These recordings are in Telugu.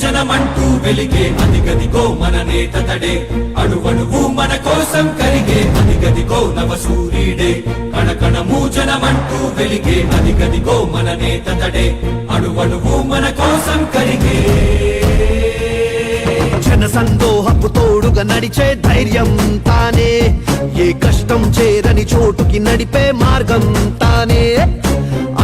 జనమంటూ వెలిగే అదిగదిగో మన నేత తడే. అడువడువు మన కోసం కరిగే అదిగదిగో నవ సూర్యుడే కణకణము జనమంటూ వెలిగే అదిగదిగో మన నేత తడే. అడువడువు మన కోసం కరిగే జన సందోహపు తోడుగా నడిచే ధైర్యం తానే. ఏ కష్టం చేరని చోటుకి నడిపే మార్గం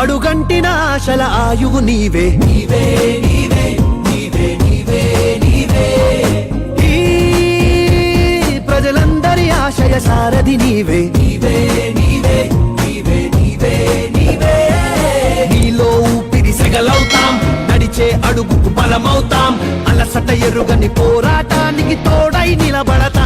అడుగంటిన ఆశల ఆయువు నీవే. నీవే నీవే నీవే నీవే ప్రజలందరి ఆశయ సారథి నీవే. నీవే నీవే నీవే నీవే నీవే. నీలో ఊపిరి సెగలవుతాం నడిచే అడుగుకు బలమవుతాం అలసట ఎరుగని పోరాటానికి తోడై నిలబడతాం.